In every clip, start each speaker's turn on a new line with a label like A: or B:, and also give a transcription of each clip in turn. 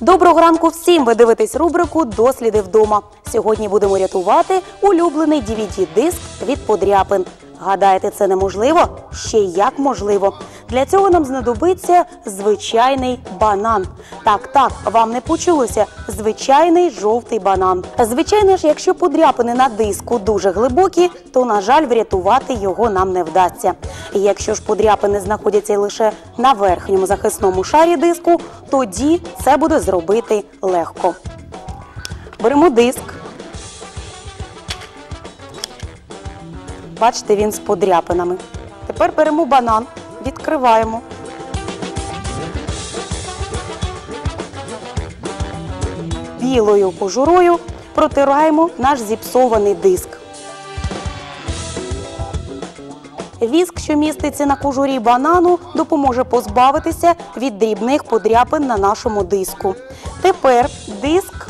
A: Доброго ранку всім! Ви дивитесь рубрику Досліди вдома. Сьогодні будемо рятувати улюблений DVD-диск від подряпин. Гадаєте, це неможливо? Ще як можливо. Для цього нам знадобиться звичайний банан. Так, так, вам не почулося. Звичайний жовтий банан. Звичайно ж, якщо подряпини на диску дуже глибокі, то на жаль, врятувати його нам не вдасться. Якщо ж подряпини знаходяться лише на верхньому захисному шарі диску, тоді це буде зробити легко. Беремо диск. Бачите, він з подряпинами. Тепер беремо банан, відкриваємо. Білою кожурою протираємо наш зіпсований диск. Віск, що міститься на кожурі банану, допоможе позбавитися від дрібних подряпин на нашому диску. Тепер диск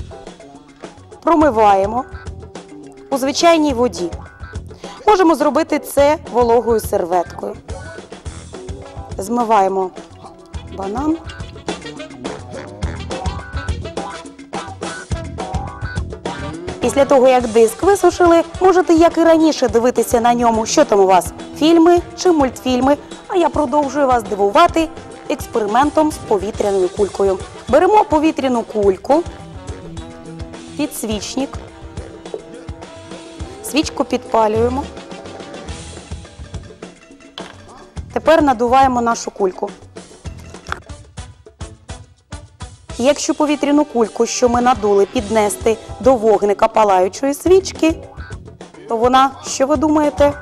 A: промиваємо у звичайній воді. Можемо зробити це вологою серветкою. Змиваємо банан. Після того, як диск висушили, можете, як і раніше, дивитися на ньому, що там у вас фільми чи мультфільми. А я продовжую вас дивувати експериментом з повітряною кулькою. Беремо повітряну кульку, підсвічник, свічку підпалюємо. Тепер надуваємо нашу кульку. Якщо повітряну кульку, що ми надули, піднести до вогника палаючої свічки, то вона, що ви думаєте?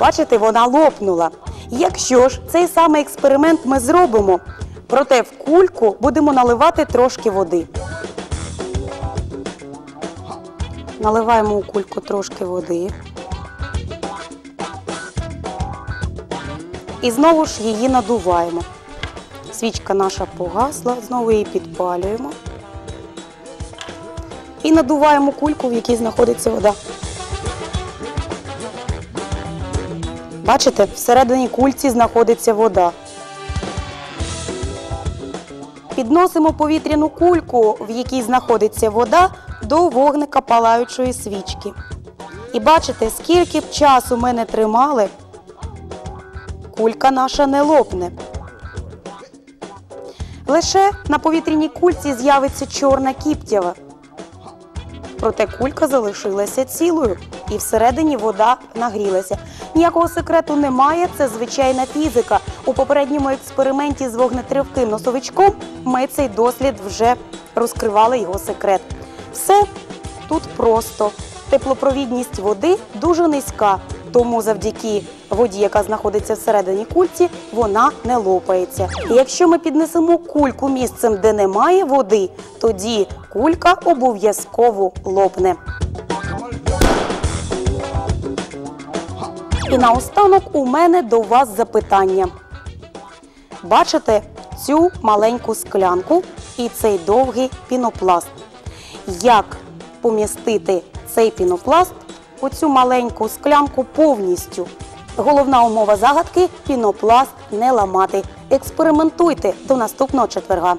A: Бачите, вона лопнула. Якщо ж цей самий експеримент ми зробимо, проте в кульку будемо наливати трошки води. Наливаємо у кульку трошки води. І знову ж її надуваємо. Свічка наша погасла, знову її підпалюємо. І надуваємо кульку, в якій знаходиться вода. Бачите, всередині кульці знаходиться вода. Підносимо повітряну кульку, в якій знаходиться вода, до вогника палаючої свічки. І бачите, скільки б часу ми не тримали, кулька наша не лопне. Лише на повітряній кульці з'явиться чорна кіптява. Проте кулька залишилася цілою, і всередині вода нагрілася. Ніякого секрету немає, це звичайна фізика. У попередньому експерименті з вогнетривким носовичком ми цей дослід вже розкривали його секрет. Все тут просто. Теплопровідність води дуже низька, тому завдяки воді, яка знаходиться всередині кульці, вона не лопається. І якщо ми піднесемо кульку місцем, де немає води, тоді кулька обов'язково лопне. І наостанок у мене до вас запитання. Бачите цю маленьку склянку і цей довгий пінопласт. Як помістити цей пінопласт у цю маленьку склянку повністю? Головна умова загадки пінопласт не ламати. Експериментуйте до наступного четверга.